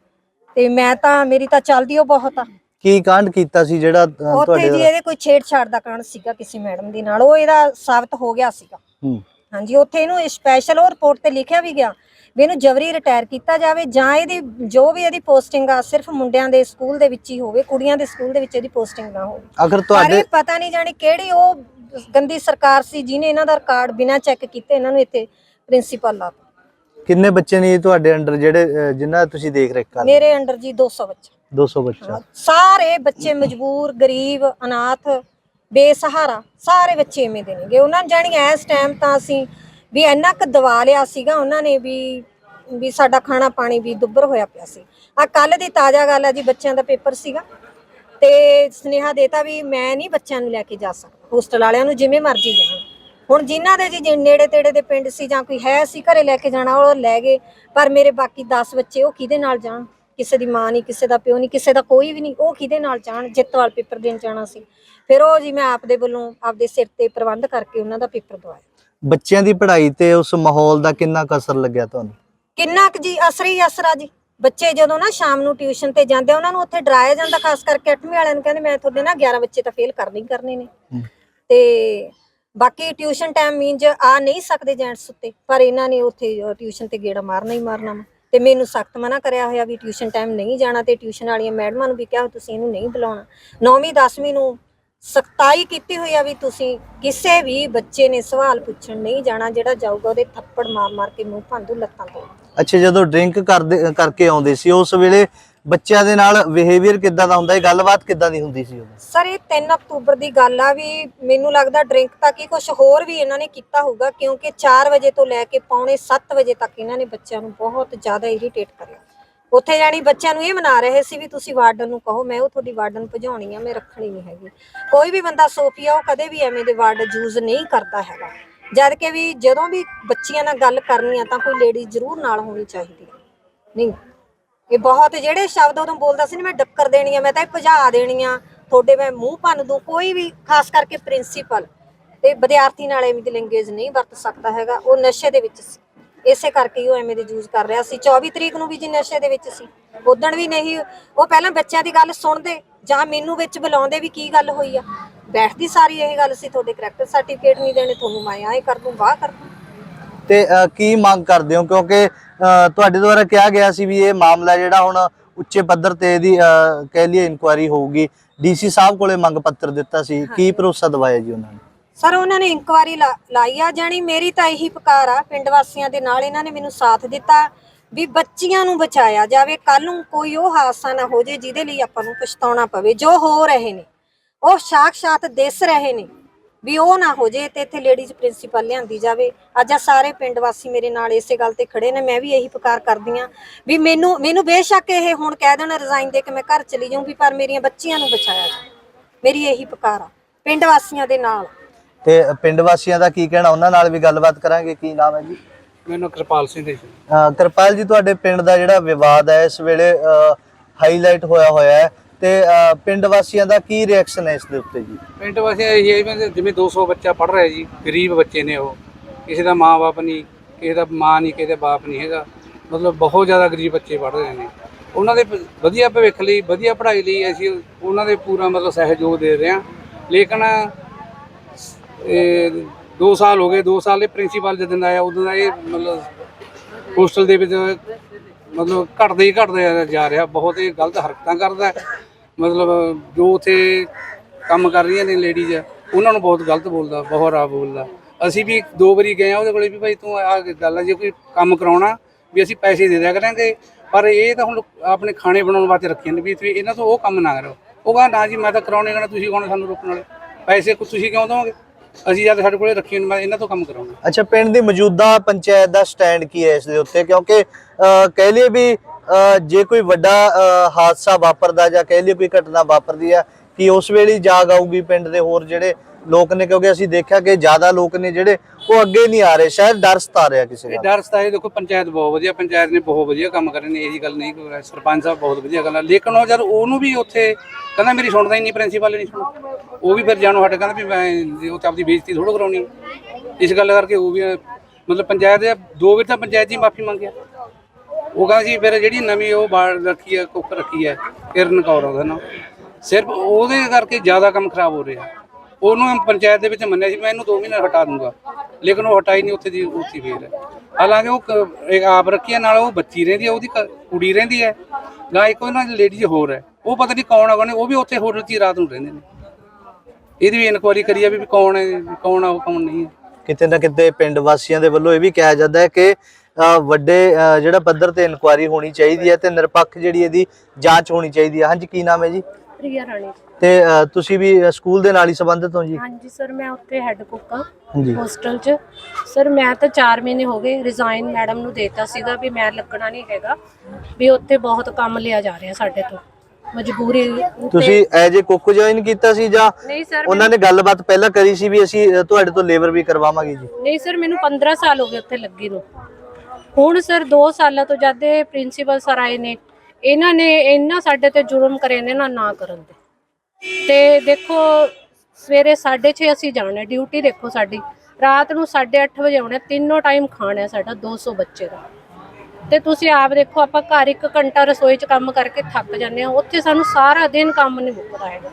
ਤੇ ਮੈਂ ਤਾਂ ਮੇਰੀ ਤਾਂ ਚੱਲਦੀ ਉਹ ਬਹੁਤ ਆ। ਕੀ ਕਾਂਡ ਕੀਤਾ ਸੀ ਜਿਹੜਾ ਅ, ਉੱਥੇ ਤੁਹਾਡੇ ਜੀ ਇਹਦੇ ਕੋਈ ਛੇੜਛਾੜ ਦਾ ਕਾਂਡ ਸੀਗਾ ਕਿਸੇ ਮੈਡਮ ਦੇ ਨਾਲ ਉਹ ਇਹਦਾ ਸਾਬਤ ਹੋ ਗਿਆ ਸੀਗਾ। ਹੂੰ। ਹਾਂਜੀ ਉੱਥੇ ਇਹਨੂੰ ਸਪੈਸ਼ਲ ਉਹ ਰਿਪੋਰਟ ਤੇ ਲਿਖਿਆ ਵੀ ਗਿਆ ਵੀ ਇਹਨੂੰ ਜਬਰੀ ਰਿਟਾਇਰ ਕੀਤਾ ਜਾਵੇ ਜਾਂ ਇਹਦੀ ਜੋ ਵੀ ਇਹਦੀ ਪੋਸਟਿੰਗ ਆ ਸਿਰਫ ਮੁੰਡਿਆਂ ਦੇ ਸਕੂਲ ਦੇ ਵਿੱਚ ਹੀ ਹੋਵੇ ਕੁੜੀਆਂ ਦੇ ਸਕੂਲ ਦੇ ਵਿੱਚ ਇਹਦੀ ਪੋਸਟਿੰਗ ਨਾ ਹੋਵੇ। ਅਗਰ ਤੁਹਾਡੇ ਪਤਾ ਨਹੀਂ ਜਾਣੀ ਕਿਹੜੀ ਉਹ ਗੰਦੀ ਸਰਕਾਰ ਸੀ ਜਿਹਨੇ ਇਹਨਾਂ ਦਾ ਰਿਕਾਰਡ ਬਿਨਾਂ ਚੈੱਕ ਕੀਤੇ ਇਹਨਾਂ ਨੂੰ ਇੱਥੇ ਪ੍ਰਿੰਸੀਪਲ ਲਾ ਕਿੰਨੇ ਬੱਚੇ ਨੇ ਤੁਹਾਡੇ ਅੰਡਰ ਜਿਹੜੇ ਜਿਨ੍ਹਾਂ ਤੁਸੀਂ ਦੇਖ ਰੇਖ ਕਰਦੇ ਮੇਰੇ ਅੰਡਰ ਜੀ 200 ਬੱਚੇ। 200 ਬੱਚਾ। ਸਾਰੇ ਬੱਚੇ ਮਜਬੂਰ ਗਰੀਬ ਅਨਾਥ ਬੇਸਹਾਰਾ, ਸਾਰੇ ਬੱਚੇ ਐਵੇਂ ਦੇ ਨੇਗੇ। ਉਹਨਾਂ ਨੂੰ ਜਾਣੀ ਇਸ ਟਾਈਮ ਤਾਂ ਅਸੀਂ ਵੀ ਇੰਨਾ ਕੁ ਦਵਾ ਲਿਆ ਸੀਗਾ ਉਹਨਾਂ ਨੇ ਵੀ ਵੀ ਸਾਡਾ ਖਾਣਾ ਪਾਣੀ ਵੀ ਦੁੱਬਰ ਹੋਇਆ ਪਿਆ ਸੀ। ਆ ਕੱਲ ਦੀ ਤਾਜ਼ਾ ਗੱਲ ਹੈ ਜੀ, ਬੱਚਿਆਂ ਦਾ ਪੇਪਰ ਸੀਗਾ। ਤੇ ਸੁਨੇਹਾ ਦੇਤਾ ਵੀ ਮੈਂ ਨਹੀਂ ਬੱਚਿਆਂ ਨੂੰ ਲੈ ਕੇ ਜਾ ਸਕਦਾ, ਹੋਸਟਲ ਵਾਲਿਆਂ ਨੂੰ ਜਿਵੇਂ ਮਰਜ਼ੀ ਜਾਣ। ਹੁਣ ਜਿਨ੍ਹਾਂ ਦੇ ਜੀ ਜੇ ਨੇੜੇ ਤੇੜੇ ਦੇ ਪਿੰਡ ਸੀ ਜਾਂ ਕੋਈ ਹੈ ਸੀ, ਘਰੇ ਲੈ ਕੇ ਜਾਣਾ, ਉਹ ਲੈ ਗਏ, ਪਰ ਮੇਰੇ ਬਾਕੀ 10 ਬੱਚੇ ਉਹ ਕਿਹਦੇ ਨਾਲ ਜਾਣ? ਕਿਸੇ ਦੀ ਮਾਂ ਨਹੀਂ ਕਿਸੇ ਦਾ ਪਿਓ ਨਹੀਂ ਕਿਸੇ ਦਾ ਕੋਈ ਵੀ ਨਹੀਂ ਉਹ ਕਿਹਦੇ ਨਾਲ ਜਾਣ? ਜਿੱਤਵਾਲ ਪੇਪਰ ਦੇਣ ਜਾਣਾ ਸੀ। ਫਿਰ ਉਹ ਜੀ ਮੈਂ ਆਪਦੇ ਵੱਲੋਂ ਆਪਦੇ ਸਿਰ ਤੇ ਪ੍ਰਬੰਧ ਕਰਕੇ ਉਹਨਾਂ ਦਾ ਪੇਪਰ ਦਵਾਇਆ। ਬੱਚਿਆਂ ਦੀ ਪੜ੍ਹਾਈ ਤੇ ਉਸ ਮਾਹੌਲ ਦਾ ਕਿੰਨਾ ਕੁ ਅਸਰ ਲੱਗਿਆ ਤੁਹਾਨੂੰ? ਕਿੰਨਾ ਕੁ ਜੀ ਅਸਰ ਹੀ ਅਸਰ ਜੀ। ਬੱਚੇ ਜਦੋਂ ਨਾ ਸ਼ਾਮ ਨੂੰ ਟਿਊਸ਼ਨ ਤੇ ਜਾਂਦੇ ਉਹਨਾਂ ਨੂੰ ਉੱਥੇ ਡਰਾਇਆ ਜਾਂਦਾ ਖਾਸ ਕਰਕੇ 8ਵੀਂ ਵਾਲਿਆਂ ਨੂੰ ਕਹਿੰਦੇ ਮੈਂ ਤੁਹਾਡੇ ਨਾ 11 ਬੱਚੇ ਤਾਂ ਫੇਲ ਕਰਨੇ ਹੀ ਕਰਨੇ ਨੇ। ਤੇ ਬਾਕੀ ਟਿਊਸ਼ਨ ਟਾਈਮ ਮੀਨਜ ਆ ਨਹੀਂ ਸਕਦੇ ਜੈਂਟਸ ਉੱਤੇ ਪਰ ਇਹਨਾਂ ਨੇ ਉੱਥੇ ਟਿਊਸ਼ਨ ਤੇ ਗੇੜਾ ਮਾਰਨਾ ਹੀ ਮਾਰਨਾ। ਤੇ ਮੈਨੂੰ ਸਖਤ ਮਨਾ ਕਰਿਆ ਹੋਇਆ ਵੀ ਟਿਊਸ਼ਨ ਟਾਈਮ ਨਹੀਂ ਜਾਣਾ ਤੇ ਟਿਊਸ਼ਨ ਵਾਲੀਆਂ ਮੈਡਮਾਂ ਨੂੰ ਵੀ ਕਿਹਾ ਤੁਸੀਂ ਇਹਨੂੰ ਨਹੀਂ ਬੁਲਾਉਣਾ। 9ਵੀਂ 10ਵੀਂ ਨੂੰ ਸਖਤਾਈ ਕੀਤੀ ਹੋਈ ਆ ਵੀ ਤੁਸੀਂ ਕਿਸੇ ਵੀ ਬੱਚੇ ਨੇ ਸਵਾਲ ਪੁੱਛਣ ਨਹੀਂ ਜਾਣਾ, ਜਿਹੜਾ ਜਾਊਗਾ ਉਹਦੇ ਥੱਪੜ ਮਾਰ ਮਾਰ ਕੇ ਮੂੰਹ ਭੰਦੂ ਲੱਤਾਂ ਤੋਂ ਅੱਛਾ, ਜਦੋਂ ਡਰਿੰਕ ਕਰਦੇ, ਕਰਕੇ ਆਉਂਦੇ ਸੀ, ਉਸ ਵੇਲੇ ਬੱਚਿਆਂ ਦੇ ਨਾਲ ਬਿਹੇਵੀਅਰ ਕਿੱਦਾਂ ਦਾ ਹੁੰਦਾ ਹੈ ਗੱਲਬਾਤ ਕਿੱਦਾਂ ਦੀ ਹੁੰਦੀ ਸੀ ਉਦੋਂ? ਸਰ ਇਹ 3 ਅਕਤੂਬਰ ਦੀ ਗੱਲ ਆ ਵੀ ਮੈਨੂੰ ਲੱਗਦਾ ਡਰਿੰਕ ਤੱਕ ਹੀ ਕੁਝ ਹੋਰ ਵੀ ਇਹਨਾਂ ਨੇ ਕੀਤਾ ਹੋਊਗਾ, ਕਿਉਂਕਿ 4 ਵਜੇ ਤੋਂ ਲੈ ਕੇ ਪੌਣੇ 7 ਵਜੇ ਤੱਕ ਇਹਨਾਂ ਨੇ ਬੱਚਿਆਂ ਨੂੰ ਬਹੁਤ ਜ਼ਿਆਦਾ ਇਰੀਟੇਟ ਕਰਿਆ। ਉੱਥੇ ਜਾਣੀ ਬੱਚਿਆਂ ਨੂੰ ਇਹ ਮਨਾ ਰਹੇ ਸੀ ਵੀ ਤੁਸੀਂ ਵਾਰਡਨ ਨੂੰ ਕਹੋ, ਮੈਂ ਉਹ ਤੁਹਾਡੀ ਵਾਰਡਨ ਭਜਾਉਣੀ ਆ, ਮੈਂ ਰੱਖਣੀ ਨਹੀਂ ਹੈਗੀ। ਕੋਈ ਵੀ ਬੰਦਾ ਸੋਫੀਆ ਉਹ ਕਦੇ ਵੀ ਐਵੇਂ ਦੇ ਵਰਡ ਯੂਜ਼ ਨਹੀਂ ਕਰਦਾ ਹੈਗਾ। ਜਦ ਕਿ ਵੀ ਜਦੋਂ ਵੀ ਬੱਚੀਆਂ ਨਾਲ ਗੱਲ ਕਰਨੀ ਆ ਤਾਂ ਕੋਈ ਲੇਡੀ ਜ਼ਰੂਰ ਨਾਲ ਹੋਣੀ ਚਾਹੀਦੀ ਹੈ ਨਹੀਂ ਇਹ ਬਹੁਤ ਜਿਹੜੇ ਸ਼ਬਦ ਉਦੋਂ ਬੋਲਦਾ ਸੀ ਨਾ ਮੈਂ ਡੱਕਰ ਦੇਣੀ ਆ ਮੈਂ ਤਾਂ ਇਹ ਭਜਾ ਦੇਣੀ ਆ ਤੁਹਾਡੇ ਮੈਂ ਮੂੰਹ ਭੰਨ ਦੂੰ ਕੋਈ ਵੀ ਖਾਸ ਕਰਕੇ ਪ੍ਰਿੰਸੀਪਲ ਤੇ ਵਿਦਿਆਰਥੀ ਨਾਲ ਐਵੇਂ ਦੀ ਲੈਂਗੁਏਜ ਨਹੀਂ ਵਰਤ ਸਕਦਾ ਹੈਗਾ ਉਹ ਨਸ਼ੇ ਦੇ ਵਿੱਚ ਸੀ। ਇਸੇ ਕਰਕੇ ਹੀ ਉਹ ਐਵੇਂ ਦੇ ਯੂਜ਼ ਕਰ ਰਿਹਾ ਸੀ। 24 ਤਰੀਕ ਨੂੰ ਵੀ ਜੀ ਨਸ਼ੇ ਦੇ ਵਿੱਚ ਸੀ। ਉਦਣ ਵੀ ਨਹੀਂ ਉਹ ਪਹਿਲਾਂ ਬੱਚਿਆਂ ਦੀ ਗੱਲ ਸੁਣਦੇ ਜਾਂ ਮੈਨੂੰ ਵਿੱਚ ਬੁਲਾਉਂਦੇ ਵੀ ਕੀ ਗੱਲ ਹੋਈ ਆ। ਬੈਠਦੀ ਸਾਰੀ ਇਹ ਗੱਲ ਸੀ ਤੁਹਾਡੇ ਕਰੈਕਟਰ ਸਰਟੀਫਿਕੇਟ ਨਹੀਂ ਦੇਣੇ ਤੁਹਾਨੂੰ ਮੈਂ ਆਏ ਕਰ ਦੂੰ ਬਾਹ ਕਰ ਦੂੰ। ਤੇ ਅ, ਕੀ ਮੰਗ ਕਰਦੇ ਹੋ? ਕਿਉਂਕਿ ਤੁਹਾਡੇ ਦੁਆਰਾ ਕਿਹਾ ਗਿਆ ਸੀ ਵੀ ਇਹ ਮਾਮਲਾ ਜਿਹੜਾ ਹੁਣ ਉੱਚੇ ਪੱਧਰ ਤੇ ਇਹਦੀ ਕਹਿ ਲਈਏ ਇਨਕੁਆਇਰੀ ਹੋਊਗੀ। ਡੀਸੀ ਸਾਹਿਬ ਕੋਲੇ ਮੰਗ ਪੱਤਰ ਦਿੱਤਾ ਸੀ। ਕੀ ਭਰੋਸਾ ਦਵਾਇਆ ਜੀ ਉਹਨਾਂ ਨੇ? ਸਰ ਉਹਨਾਂ ਨੇ ਇਨਕੁਆਰੀ ਲਾਈ ਆ ਜਾਣੀ ਮੇਰੀ ਤਾਂ ਇਹੀ ਪੁਕਾਰ ਆ ਪਿੰਡ ਵਾਸੀਆਂ ਦੇ ਨਾਲ ਇਹਨਾਂ ਨੇ ਮੈਨੂੰ ਸਾਥ ਦਿੱਤਾ ਵੀ ਬੱਚੀਆਂ ਨੂੰ ਬਚਾਇਆ ਜਾਵੇ। ਕੱਲ ਨੂੰ ਕੋਈ ਉਹ ਹਾਦਸਾ ਨਾ ਹੋ ਜੇ ਜਿਹਦੇ ਲਈ ਆਪਾਂ ਨੂੰ ਪਛਤਾਉਣਾ ਪਵੇ। ਜੋ ਹੋ ਰਹੇ ਨੇ ਉਹ ਸਾਖਸ਼ਾਤ ਦਿਸ ਰਹੇ ਨੇ। ਵੀ ਉਹ ਨਾ ਹੋ ਜੇ ਤੇ ਇੱਥੇ ਲੇਡੀਜ਼ ਪ੍ਰਿੰਸੀਪਲ ਲਿਆਂਦੀ ਜਾਵੇ। ਅੱਜ ਆ ਸਾਰੇ ਪਿੰਡ ਵਾਸੀ ਮੇਰੇ ਨਾਲ ਇਸੇ ਗੱਲ ਤੇ ਖੜੇ ਨੇ ਮੈਂ ਵੀ ਇਹੀ ਪੁਕਾਰ ਕਰਦੀ ਆ ਵੀ ਮੈਨੂੰ ਮੈਨੂੰ ਬੇਸ਼ੱਕ ਇਹ ਹੁਣ ਕਹਿ ਦੇਣ ਰਿਜ਼ਾਈਨ ਦੇ ਕੇ ਮੈਂ ਘਰ ਚਲੀ ਜਾਊਂ ਵੀ ਪਰ ਮੇਰੀਆਂ ਬੱਚੀਆਂ ਨੂੰ ਬਚਾਇਆ ਜਾਵੇ। ਮੇਰੀ ਇਹੀ ਪੁਕਾਰ ਆ ਪਿੰਡ ਵਾਸੀਆਂ ਦੇ ਨਾਲ। ਤੇ ਪਿੰਡ ਵਾਸੀਆਂ ਦਾ ਕੀ ਕਹਿਣਾ? ਉਹਨਾਂ ਨਾਲ ਵੀ ਗੱਲਬਾਤ ਕਰਾਂਗੇ ਕੀ ਨਾਮ ਹੈ ਜੀ? ਮੈਨੂੰ ਕਿਰਪਾਲ ਸਿੰਘ ਦੇ ਕਿਰਪਾਲ ਜੀ ਤੁਹਾਡੇ ਪਿੰਡ ਦਾ ਜਿਹੜਾ ਵਿਵਾਦ ਹੈ ਇਸ ਵੇਲੇ ਹਾਈਲਾਈਟ ਹੋਇਆ ਹੋਇਆ ਹੈ। ਤੇ ਪਿੰਡ ਵਾਸੀਆਂ ਦਾ ਕੀ ਰਿਐਕਸ਼ਨ ਹੈ ਇਸ ਦੇ ਉੱਤੇ ਜੀ? ਪਿੰਡ ਵਾਸੀਆਂ ਇਹ ਹੈ ਵੀ ਜਿਵੇਂ 200 ਬੱਚਾ ਪੜ ਰਿਹਾ ਜੀ, ਗਰੀਬ ਬੱਚੇ ਨੇ ਉਹ। ਕਿਸੇ ਦਾ ਮਾਂ-ਬਾਪ ਨਹੀਂ, ਕਿਸੇ ਦਾ ਮਾਂ ਨਹੀਂ, ਕਿਸੇ ਦਾ ਬਾਪ ਨਹੀਂ ਹੈਗਾ। ਮਤਲਬ ਬਹੁਤ ਜ਼ਿਆਦਾ ਗਰੀਬ ਬੱਚੇ ਪੜ ਰਹੇ ਨੇ। ਉਹਨਾਂ ਦੇ ਵਧੀਆ ਭਵਿੱਖ ਲਈ, ਵਧੀਆ ਪੜ੍ਹਾਈ ਲਈ ਅਸੀਂ ਉਹਨਾਂ ਦੇ ਪੂਰਾ ਮਤਲਬ ਸਹਿਯੋਗ ਦੇ ਰਹੇ ਹਾਂ। ਲੇਕਿਨ, ਇਹ 2 ਸਾਲ ਹੋ ਗਏ 2 ਸਾਲ ਦੇ ਪ੍ਰਿੰਸੀਪਲ ਜਦੋਂ ਦਾ ਆਇਆ, ਉਦੋਂ ਦਾ ਇਹ ਮਤਲਬ ਹੋਸਟਲ ਦੇ ਵਿੱਚ ਮਤਲਬ ਘਟਦਾ ਹੀ ਘਟਦਾ ਜਾ ਰਿਹਾ। ਬਹੁਤ ਹੀ ਗਲਤ ਹਰਕਤਾਂ ਕਰਦਾ ਮਤਲਬ ਜੋ ਉਥੇ ਕੰਮ ਕਰ ਰਹੀਆਂ ਨੇ ਲੇਡੀਜ਼ ਉਹਨਾਂ ਨੂੰ ਬਹੁਤ ਗਲਤ ਬੋਲਦਾ, ਬਹੁਤ ਰਾਬ ਬੋਲਦਾ। ਅਸੀਂ ਵੀ ਦੋ ਵਾਰੀ ਗਏ ਆ ਉਹਦੇ ਕੋਲੇ ਵੀ ਭਾਈ ਤੂੰ ਆ ਗੱਲ ਆ, ਜੇ ਕੋਈ ਕੰਮ ਕਰਾਉਣਾ, ਵੀ ਅਸੀਂ ਪੈਸੇ ਦੇ ਦਿਆ ਕਰਾਂਗੇ। ਪਰ ਇਹ ਤਾਂ ਹੁਣ ਆਪਣੇ ਖਾਣੇ ਬਣਾਉਣ ਵਾਸਤੇ ਰੱਖੀਆਂ ਨੇ ਵੀ ਤੁਸੀਂ ਇਹਨਾਂ ਤੋਂ ਉਹ ਕੰਮ ਨਾ ਕਰੋ। ਉਹ ਕਹਿੰਦਾ, ਨਾ ਜੀ, ਮੈਂ ਤਾਂ ਕਰਾਉਣੇ ਕਹਣਾ ਤੁਸੀਂ ਕੌਣ ਸਾਨੂੰ ਰੋਕਣ ਵਾਲੇ? ਪੈਸੇ ਕੁ ਤੁਸੀਂ ਕਿਉਂ ਦੋਗੇ ਅਸੀਂ ਜਦ ਸਾਡੇ ਕੋਲੇ ਰੱਖੀਆਂ ਨੇ, ਮੈਂ ਇਹਨਾਂ ਤੋਂ ਕੰਮ ਕਰਾਉਂਗਾ। ਅੱਛਾ, ਪਿੰਡ ਦੀ ਮੌਜੂਦਾ ਪੰਚਾਇਤ ਦਾ ਸਟੈਂਡ ਕੀ ਹੈ ਇਸ ਦੇ ਉੱਤੇ? ਕਿਉਂਕਿ ਕਹਿ ਲਈਏ ਵੀ ਜੇ ਕੋਈ ਵੱਡਾ ਹਾਦਸਾ ਵਾਪਰਦਾ ਜਾਂ ਕਹਿ ਲਈਏ ਕੋਈ ਘਟਨਾ ਵਾਪਰਦੀ ਹੈ ਕਿ ਉਸ ਵੇਲੇ ਜਾਗ ਆਊਗੀ ਪਿੰਡ ਦੇ ਹੋਰ ਜਿਹੜੇ ਲੋਕ ਨੇ? ਕਿਉਂਕਿ ਅਸੀਂ ਦੇਖਿਆ ਕਿ ਜ਼ਿਆਦਾ ਲੋਕ ਨੇ ਜਿਹੜੇ ਉਹ ਅੱਗੇ ਨਹੀਂ ਆ ਰਹੇ ਸ਼ਾਇਦ ਡਰ ਸਤਾ ਰਿਹਾ ਕਿਸੇ ਇਹ ਦਾ ਡਰ ਸਤਾਏ ਦੇਖੋ ਪੰਚਾਇਤ ਬਹੁਤ ਵਧੀਆ ਪੰਚਾਇਤ ਨੇ ਬਹੁਤ ਵਧੀਆ ਕੰਮ ਕਰੇ ਨੇ ਇਹੀ ਗੱਲ ਨਹੀਂ ਕੋਈ ਸਰਪੰਚ ਸਾਹਿਬ ਬਹੁਤ ਵਧੀਆ ਗੱਲ ਆ ਲੇਕਿਨ ਉਹ ਜਦ ਉਹਨੂੰ ਵੀ ਉੱਥੇ ਕਹਿੰਦਾ ਮੇਰੀ ਸੁਣਦਾ ਹੀ ਨਹੀਂ ਪ੍ਰਿੰਸੀਪਲ ਨਹੀਂ ਸੁਣਦਾ ਉਹ ਵੀ ਫਿਰ ਜਾਣੋ ਹਟ ਕਹਿੰਦਾ ਵੀ ਮੈਂ ਤਾਂ ਆਪਦੀ ਬੇਇੱਜ਼ਤੀ ਥੋੜ੍ਹਾ ਕਰਾਉਣੀ ਇਸ ਗੱਲ ਕਰਕੇ ਉਹ ਵੀ ਮਤਲਬ ਪੰਚਾਇਤ ਦੇ ਦੋ ਵਾਰ ਤਾਂ ਪੰਚਾਇਤ ਜੀ ਮਾਫੀ ਮੰਗਿਆ। ਉਹ ਕਹਿੰਦਾ ਸੀ ਫਿਰ ਜਿਹੜੀ ਨਵੀਂ ਉਹ ਬਾੜ ਰੱਖੀ ਹੈ, ਕੁੱਕ ਰੱਖੀ ਹੈ, ਕਿਰਨ ਕੌਰ ਉਹਦਾ ਨਾਮ। ਸਿਰਫ ਉਹਦੇ ਕਰਕੇ ਜ਼ਿਆਦਾ ਕੰਮ ਖਰਾਬ ਹੋ ਰਿਹਾ। ਉਹਨੂੰ ਪੰਚਾਇਤ ਦੇ ਵਿੱਚ ਮੰਨਿਆ ਸੀ, ਮੈਂ ਇਹਨੂੰ 2 ਮਹੀਨੇ ਹਟਾ ਦੂੰਗਾ। ਲੇਕਿਨ ਉਹ ਹਟਾਈ ਨਹੀਂ, ਉੱਥੇ ਦੀ ਉੱਥੇ ਫੇਰ ਹੈ। ਹਾਲਾਂਕਿ ਉਹ ਕ- ਇੱਕ ਆਪ ਰੱਖੀ ਹੈ, ਨਾਲ ਉਹ ਬੱਚੀ ਰਹਿੰਦੀ ਹੈ, ਉਹਦੀ ਕ- ਕੁੜੀ ਰਹਿੰਦੀ ਹੈ ਨਾ ਇੱਕ ਉਹਨਾਂ ਦੀ ਲੇਡੀਜ਼ ਹੋਰ ਹੈ। ਉਹ ਪਤਾ ਨਹੀਂ ਕੌਣ ਆ ਕੌਣ ਨਹੀਂ, ਉਹ ਵੀ ਉੱਥੇ ਹੋਟਲ 'ਚ ਹੀ ਰਾਤ ਨੂੰ ਰਹਿੰਦੇ ਨੇ। ਇਹਦੀ ਵੀ ਇਨਕੁਆਇਰੀ ਕਰੀ ਆ ਵੀ ਕੌਣ ਹੈ, ਕੌਣ ਆ, ਉਹ ਕੌਣ ਨਹੀਂ ਹੈ। ਕਿਤੇ ਨਾ ਕਿਤੇ ਪਿੰਡ ਵਾਸੀਆਂ ਦੇ ਵੱਲੋਂ ਇਹ ਵੀ ਕਿਹਾ ਜਾਂਦਾ ਹੈ ਕਿ ਵੱਡੇ ਜਿਹੜਾ ਪੱਧਰ ਤੇ ਇਨਕੁਆਇਰੀ ਹੋਣੀ ਚਾਹੀਦੀ ਹੈ ਤੇ ਨਿਰਪੱਖ ਜਿਹੜੀ ਇਹਦੀ ਜਾਂਚ ਹੋਣੀ ਚਾਹੀਦੀ ਹੈ। ਹਾਂਜੀ ਕੀ ਨਾਮ ਹੈ ਜੀ? ਪ੍ਰਿਆ ਰਾਣੀ। ਤੇ ਤੁਸੀਂ ਵੀ ਸਕੂਲ ਦੇ ਨਾਲ ਹੀ ਸੰਬੰਧਿਤ ਹੋ ਜੀ? ਹਾਂਜੀ ਸਰ ਮੈਂ ਉੱਥੇ ਹੈੱਡ ਕੁੱਕ ਹਾਂ ਹੋਸਟਲ 'ਚ। ਸਰ ਮੈਂ ਤਾਂ 4 ਮਹੀਨੇ ਹੋ ਗਏ ਰਿਜ਼ਾਈਨ ਮੈਡਮ ਨੂੰ ਦੇਤਾ ਸੀਗਾ ਵੀ ਮੈਂ ਲੱਗਣਾ ਨਹੀਂ ਹੈਗਾ ਵੀ ਉੱਥੇ ਬਹੁਤ ਕੰਮ ਲਿਆ ਜਾ ਰਿਹਾ ਸਾਡੇ ਤੋਂ। ਮਜਬੂਰੀ ਤੁਸੀਂ ਐਜ ਏ ਕੁੱਕ ਜੁਆਇਨ ਕੀਤਾ ਸੀ ਜਾਂ ਨਹੀਂ ਸਰ ਉਹਨਾਂ ਨੇ ਗੱਲਬਾਤ ਪਹਿਲਾਂ ਕਰੀ ਸੀ ਵੀ ਅਸੀਂ ਤੁਹਾਡੇ ਤੋਂ ਲੇਬਰ ਵੀ ਕਰਵਾਵਾਂਗੇ ਜੀ? ਨਹੀਂ ਸਰ ਮੈਨੂੰ 15 ਸਾਲ ਹੋ ਗਏ ਉੱਥੇ ਲੱਗੀ ਨੂੰ। ਹੁਣ ਸਰ 2 ਸਾਲਾਂ ਤੋਂ ਜਦ ਦੇ ਪ੍ਰਿੰਸੀਪਲ ਸਰ ਆਏ ਨੇ, ਇਹਨਾਂ ਨੇ ਇੰਨਾ ਸਾਡੇ ਤੇ ਜ਼ੁਲਮ ਕਰੇ ਨੇ ਨਾ ਨਾ ਕਰਨ ਦੇ। ਤੇ ਦੇਖੋ, ਸਵੇਰੇ 6:30 ਅਸੀਂ ਜਾਣਾ, ਡਿਊਟੀ ਦੇਖੋ ਸਾਡੀ। ਰਾਤ ਨੂੰ 8:30 ਵਜੇ ਆਉਣਾ, ਤਿੰਨੋਂ ਟਾਈਮ ਖਾਣਾ ਹੈ ਸਾਡਾ 200 ਬੱਚੇ ਦਾ। ਤੇ ਤੁਸੀਂ ਆਪ ਦੇਖੋ, ਆਪਾਂ ਘਰ ਇੱਕ ਘੰਟਾ ਰਸੋਈ 'ਚ ਕੰਮ ਕਰਕੇ ਥੱਕ ਜਾਂਦੇ ਹਾਂ, ਉੱਥੇ ਸਾਨੂੰ ਸਾਰਾ ਦਿਨ ਕੰਮ ਨਹੀਂ ਮੁੱਕਦਾ ਹੈਗਾ।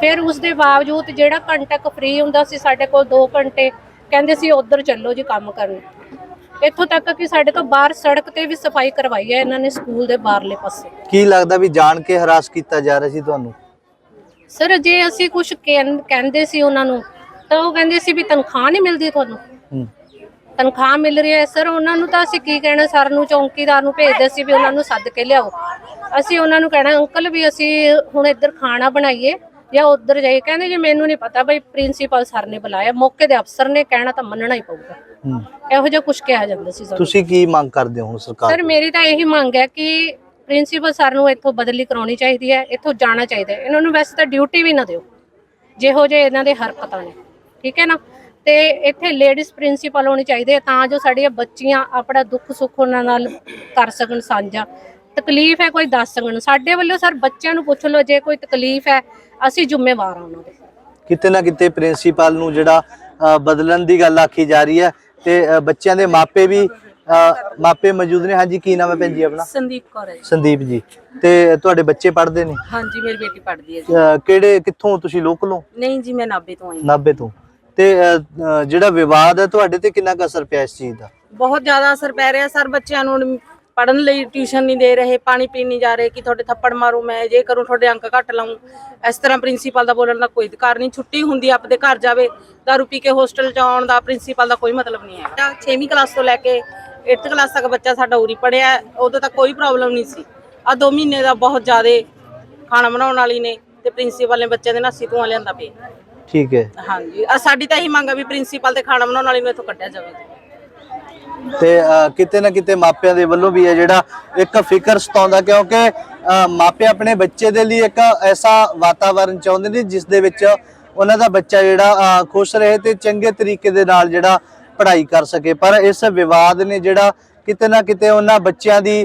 ਫਿਰ ਉਸ ਦੇ ਬਾਵਜੂਦ ਜਿਹੜਾ ਘੰਟਾ ਕੁ ਫ੍ਰੀ ਹੁੰਦਾ ਸੀ, ਸਾਡੇ ਕੋਲ 2 ਘੰਟੇ, ਕਹਿੰਦੇ ਸੀ ਉਧਰ ਚੱਲੋ ਜੀ ਕੰਮ ਕਰਨ। ਇੱਥੋਂ ਤੱਕ ਕਿ ਸਾਡੇ ਤੋਂ ਬਾਹਰ ਸੜਕ ਤੇ ਵੀ ਸਫ਼ਾਈ ਕਰਵਾਈ ਹੈ ਇਹਨਾਂ ਨੇ ਸਕੂਲ ਦੇ ਬਾਹਰਲੇ ਪਾਸੇ। ਕੀ ਲੱਗਦਾ ਵੀ ਜਾਣ ਕੇ ਹਰਾਸ ਕੀਤਾ ਜਾ ਰਿਹਾ ਸੀ ਤੁਹਾਨੂੰ? ਸਰ ਜੇ ਅਸੀਂ ਕੁਝ ਕਹਿੰਦੇ ਸੀ ਉਹਨਾਂ ਨੂੰ ਤਾਂ ਉਹ ਕਹਿੰਦੇ ਸੀ ਵੀ ਤਨਖਾਹ ਨਹੀਂ ਮਿਲਦੀ ਤੁਹਾਨੂੰ। ਹੂੰ। ਤਨਖਾਹ ਮਿਲ ਰਹੀ ਹੈ। ਸਰ ਉਹਨਾਂ ਨੂੰ ਤਾਂ ਅਸੀਂ ਕੀ ਕਹਿਣਾ? ਸਰ ਨੂੰ ਚੌਂਕੀਦਾਰ ਨੂੰ ਭੇਜਦੇ ਸੀ ਵੀ ਉਹਨਾਂ ਨੂੰ ਸੱਦ ਕੇ ਲਿਆਓ। ਅਸੀਂ ਉਹਨਾਂ ਨੂੰ ਕਹਿਣਾ ਅੰਕਲ ਵੀ ਅਸੀਂ ਹੁਣ ਇੱਧਰ ਖਾਣਾ ਬਣਾਈਏ ਜਾਂ ਉੱਧਰ ਜਾਈਏ ਕਹਿੰਦੇ ਜੀ ਮੈਨੂੰ ਨਹੀਂ ਪਤਾ ਬਈ ਪ੍ਰਿੰਸੀਪਲ ਸਰ ਨੇ ਬੁਲਾਇਆ ਮੌਕੇ ਦੇ ਅਫਸਰ ਨੇ ਕਹਿਣਾ ਤਾਂ ਮੰਨਣਾ ਹੀ ਪਊਗਾ। ਇਹੋ ਜਿਹਾ ਕੁਝ ਕਿਹਾ ਜਾਂਦਾ ਸੀ ਸਾਨੂੰ। ਤੁਸੀਂ ਕੀ ਮੰਗ ਕਰਦੇ ਹੋ ਹੁਣ ਸਰਕਾਰ ਸਰ? ਮੇਰੀ ਤਾਂ ਇਹੀ ਮੰਗ ਹੈ ਕਿ ਪ੍ਰਿੰਸੀਪਲ ਸਰ ਨੂੰ ਇੱਥੋਂ ਬਦਲੀ ਕਰਾਉਣੀ ਚਾਹੀਦੀ ਹੈ ਇੱਥੋਂ ਜਾਣਾ ਚਾਹੀਦਾ ਹੈ। ਇਹਨਾਂ ਨੂੰ ਵੈਸੇ ਤਾਂ ਡਿਊਟੀ ਵੀ ਨਾ ਦਿਓ। ਜਿਹੋ ਜਿਹੇ ਇਹਨਾਂ ਦੇ ਹਰਕਤਾਂ ਨੇ ਠੀਕ ਹੈ ਨਾ? ਤੇ ਇੱਥੇ ਲੇਡੀਜ਼ ਪ੍ਰਿੰਸੀਪਲ ਹੋਣੀ ਚਾਹੀਦੀ ਹੈ ਤਾਂ ਜੋ ਸਾਡੀਆਂ ਬੱਚੀਆਂ ਆਪਣਾ ਦੁੱਖ ਸੁੱਖ ਉਹਨਾਂ ਨਾਲ ਕਰ ਸਕਣ ਸਾਂਝਾ। ਤਕਲੀਫ ਹੈ ਕੋਈ ਦੱਸ ਸਕਣ ਸਾਡੇ ਵੱਲੋਂ ਸਰ ਬੱਚਿਆਂ ਨੂੰ ਪੁੱਛ ਲਓ ਜੇ ਕੋਈ ਤਕਲੀਫ ਹੈ ਅਸੀਂ ਜ਼ਿੰਮੇਵਾਰ ਹਾਂ ਉਹਨਾਂ ਦੇ। ਕਿਤੇ ਨਾ ਕਿਤੇ ਪ੍ਰਿੰਸੀਪਲ ਨੂੰ ਜਿਹੜਾ ਅ, ਬਦਲਣ ਦੀ ਗੱਲ ਆਖੀ ਜਾ ਰਹੀ ਹੈ ਤੇ ਅ, ਬੱਚਿਆਂ ਦੇ ਮਾਪੇ ਵੀ ਅ, ਮਾਪੇ ਮੌਜੂਦ ਨੇ। ਹਾਂਜੀ ਕੀ ਨਾਮ ਹੈ ਭੈਣ ਜੀ ਆਪਣਾ? ਸੰਦੀਪ ਕੌਰ ਹੈ ਜੀ। ਸੰਦੀਪ ਜੀ। ਤੇ ਤੁਹਾਡੇ ਬੱਚੇ ਪੜ੍ਹਦੇ ਨੇ? ਹਾਂਜੀ ਮੇਰੀ ਬੇਟੀ ਪੜ੍ਹਦੀ ਹੈ ਜੀ। ਅ, ਕਿਹੜੇ ਕਿੱਥੋਂ ਤੁਸੀਂ ਲੋਕਲ ਹੋ? ਨਹੀਂ ਜੀ ਮੈਂ ਨਾਭੇ ਤੋਂ ਆਈ ਹਾਂ। ਨਾਭੇ ਤੋਂ। ਤੇ ਅ, ਅ, ਜਿਹੜਾ ਵਿਵਾਦ ਹੈ ਤੁਹਾਡੇ ਤੇ ਕਿੰਨਾ ਕੁ ਅਸਰ ਪਿਆ ਇਸ ਚੀਜ਼ ਦਾ? ਬਹੁਤ ਜ਼ਿਆਦਾ ਅਸਰ ਪੈ ਰਿਹਾ ਸਰ ਬੱਚਿਆਂ ਨੂੰ ਪੜਨ ਲਈ ਟਿਊਸ਼ਨ ਨਹੀਂ ਦੇ ਰਹੇ ਪਾਣੀ ਪੀਣ ਨਹੀਂ ਜਾ ਰਹੇ ਕਿ ਤੁਹਾਡੇ ਥੱਪੜ ਮਾਰੂ ਮੈਂ ਜੇ ਕਰੂੰ ਤੁਹਾਡੇ ਅੰਕ ਘੱਟ ਲਾਉਂ ਇਸ ਤਰ੍ਹਾਂ ਪ੍ਰਿੰਸੀਪਲ ਦਾ ਬੋਲਣ ਦਾ ਕੋਈ ਅਧਿਕਾਰ ਨਹੀਂ ਛੁੱਟੀ ਹੁੰਦੀ ਆਪਦੇ ਘਰ ਜਾਵੇ ਦਾਰੂ ਪੀ ਕੇ ਹੋਸਟਲ ਚ ਆਉਣ ਦਾ ਪ੍ਰਿੰਸੀਪਲ ਦਾ ਕੋਈ ਮਤਲਬ ਨਹੀਂ ਹੈ 6ਵੀਂ ਕਲਾਸ ਤੋਂ ਲੈ ਕੇ 8th ਕਲਾਸ ਤੱਕ ਬੱਚਾ ਸਾਡਾ ਉਰੀ ਪੜਿਆ ਉਦੋਂ ਤੱਕ ਕੋਈ ਪ੍ਰੋਬਲਮ ਨਹੀਂ ਸੀ। ਆ 2 ਮਹੀਨੇ ਦਾ ਬਹੁਤ ਜ਼ਿਆਦਾ ਖਾਣਾ ਬਣਾਉਣ ਵਾਲੀ ਨੇ ਤੇ ਪ੍ਰਿੰਸੀਪਲ ਨੇ ਬੱਚਿਆਂ ਦੇ ਨਾਸੀ ਧੂਆਂ ਲਿਆਂਦਾ ਪਿਆ। ਠੀਕ ਹੈ। ਹਾਂਜੀ ਆ ਸਾਡੀ ਤਾਂ ਇਹੀ ਮੰਗ ਆ ਵੀ ਪ੍ਰਿੰਸੀਪਲ ਤੇ ਖਾਣਾ ਬਣਾਉਣ ਵਾਲੀ ਨੂੰ ਇੱਥੋਂ ਕੱਢਿਆ ਜਾਵੇ। ਤੇ ਕਿਤੇ ਨਾ ਕਿਤੇ ਮਾਪਿਆਂ ਦੇ ਵੱਲੋਂ ਵੀ ਹੈ ਜਿਹੜਾ ਇੱਕ ਫਿਕਰ ਸਤਾਉਂਦਾ ਕਿਉਂਕਿ ਅ, ਮਾਪੇ ਆਪਣੇ ਬੱਚੇ ਦੇ ਲਈ ਇੱਕ ਐਸਾ ਵਾਤਾਵਰਣ ਚਾਹੁੰਦੇ ਨੇ ਜਿਸ ਦੇ ਵਿੱਚ ਉਹਨਾਂ ਦਾ ਬੱਚਾ ਜਿਹੜਾ ਖੁਸ਼ ਰਹੇ ਤੇ ਚੰਗੇ ਤਰੀਕੇ ਦੇ ਨਾਲ ਜਿਹੜਾ ਪੜ੍ਹਾਈ ਕਰ ਸਕੇ। ਪਰ ਇਸ ਵਿਵਾਦ ਨੇ ਜਿਹੜਾ ਕਿਤੇ ਨਾ ਕਿਤੇ ਉਹਨਾਂ ਬੱਚਿਆਂ ਦੀ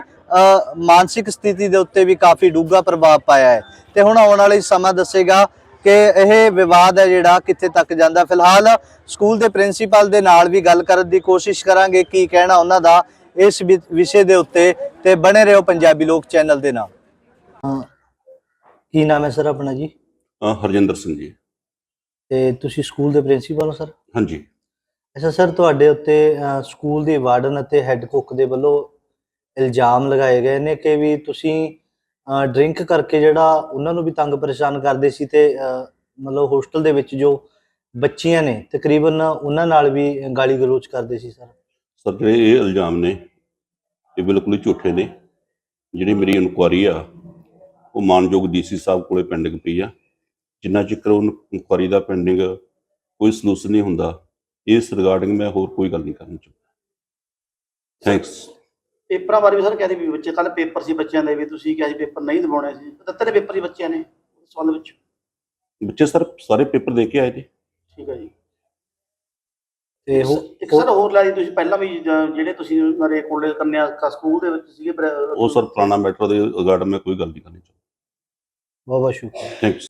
ਮਾਨਸਿਕ ਸਥਿਤੀ ਦੇ ਉੱਤੇ ਵੀ ਕਾਫੀ ਡੂੰਘਾ ਪ੍ਰਭਾਵ ਪਾਇਆ ਹੈ। ਤੇ ਹੁਣ ਆਉਣ ਵਾਲਾ ਸਮਾਂ ਦੱਸੇਗਾ ਕਿ ਇਹ ਵਿਵਾਦ ਹੈ ਜਿਹੜਾ ਕਿੱਥੇ ਤੱਕ ਜਾਂਦਾ। ਫਿਲਹਾਲ ਸਕੂਲ ਦੇ ਪ੍ਰਿੰਸੀਪਲ ਦੇ ਨਾਲ ਵੀ ਗੱਲ ਕਰਨ ਦੀ ਕੋਸ਼ਿਸ਼ ਕਰਾਂਗੇ ਕੀ ਕਹਿਣਾ ਉਹਨਾਂ ਦਾ ਇਸ ਵਿਸ਼ੇ ਦੇ ਉੱਤੇ ਤੇ ਬਣੇ ਰਹੋ ਪੰਜਾਬੀ ਲੋਕ ਚੈਨਲ ਦੇ ਨਾਲ। ਕੀ ਨਾਮ ਹੈ ਸਰ ਆਪਣਾ ਜੀ? ਹਰਜਿੰਦਰ ਸਿੰਘ ਜੀ। ਤੇ ਤੁਸੀਂ ਸਕੂਲ ਦੇ ਪ੍ਰਿੰਸੀਪਲ ਹੋ ਸਰ? ਹਾਂਜੀ। ਅੱਛਾ ਸਰ ਤੁਹਾਡੇ ਉੱਤੇ ਸਕੂਲ ਦੀ ਵਾਰਡਨ ਅਤੇ ਹੈੱਡ ਕੁੱਕ ਦੇ ਵੱਲੋਂ ਇਲਜ਼ਾਮ ਲਗਾਏ ਗਏ ਨੇ ਕਿ ਵੀ ਤੁਸੀਂ ਡਰਿੰਕ ਕਰਕੇ ਜਿਹੜਾ ਉਹਨਾਂ ਨੂੰ ਵੀ ਤੰਗ ਪਰੇਸ਼ਾਨ ਕਰਦੇ ਸੀ ਤੇ ਮਤਲਬ ਹੋਸਟਲ ਦੇ ਵਿੱਚ ਜੋ ਬੱਚੀਆਂ ਨੇ, ਤਕਰੀਬਨ ਉਹਨਾਂ ਨਾਲ ਵੀ ਗਾਲੀ ਗਲੋਚ ਕਰਦੇ ਸੀ ਸਰ ਸਰ, ਜਿਹੜੇ ਇਹ ਇਲਜ਼ਾਮ ਨੇ, ਇਹ ਬਿਲਕੁਲ ਹੀ ਝੂਠੇ ਨੇ। ਜਿਹੜੀ ਮੇਰੀ ਇਨਕੁਆਰੀ ਆ, ਉਹ ਮਾਨਯੋਗ ਡੀਸੀ ਸਾਹਿਬ ਕੋਲੇ ਪੈਂਡਿੰਗ ਪਈ ਆ। ਜਿੰਨਾ ਚਿਰ ਉਹ ਇਨਕੁਆਰੀ ਦਾ ਪੈਂਡਿੰਗ ਕੋਈ ਸੋਲੂਸ਼ਨ ਨਹੀਂ ਹੁੰਦਾ, ਇਸ ਰਿਗਾਰਡਿੰਗ ਮੈਂ ਹੋਰ ਕੋਈ ਗੱਲ ਨਹੀਂ ਕਰਨੀ ਚਾਹੁੰਦਾ ਥੈਂਕਸ ਪੇਪਰਾਂ ਬਾਰੇ ਵੀ ਸਰ ਕਹਿੰਦੇ ਵੀ ਬੱਚੇ ਕੱਲ ਪੇਪਰ ਸੀ ਬੱਚਿਆਂ ਦੇ ਵੀ ਤੁਸੀਂ ਕਿਹਾ ਸੀ ਪੇਪਰ ਨਹੀਂ ਦਿਵਾਉਣੇ ਸੀ। ਦਿੱਤੇ ਪੇਪਰ ਹੀ ਬੱਚਿਆਂ ਨੇ ਸੰਬੰਧ ਵਿੱਚ? ਬੱਚੇ ਸਰ ਸਾਰੇ ਪੇਪਰ ਦੇ ਕੇ ਆਏ ਨੇ ਠੀਕ ਹੈ ਜੀ। ਤੇ ਇੱਕ ਸਰ ਹੋਰ ਲੈ ਜੀ ਤੁਸੀਂ ਪਹਿਲਾਂ ਵੀ ਜ- ਜਿਹੜੇ ਤੁਸੀਂ ਨਰੇ ਕੋਲੇ ਕੰਨਿਆ ਸਕੂਲ ਦੇ ਵਿੱਚ ਸੀਗੇ ਉਹ ਸਰ ਪੁਰਾਣਾ ਮੈਟਰ ਦੇ ਰਿਗਾਰਡ ਮੈਂ ਕੋਈ ਗੱਲ ਨਹੀਂ ਕਰਨੀ ਚਾਹੁੰਦਾ। ਬਹੁਤ ਬਹੁਤ ਸ਼ੁਕਰੀਆ। ਥੈਂਕਸ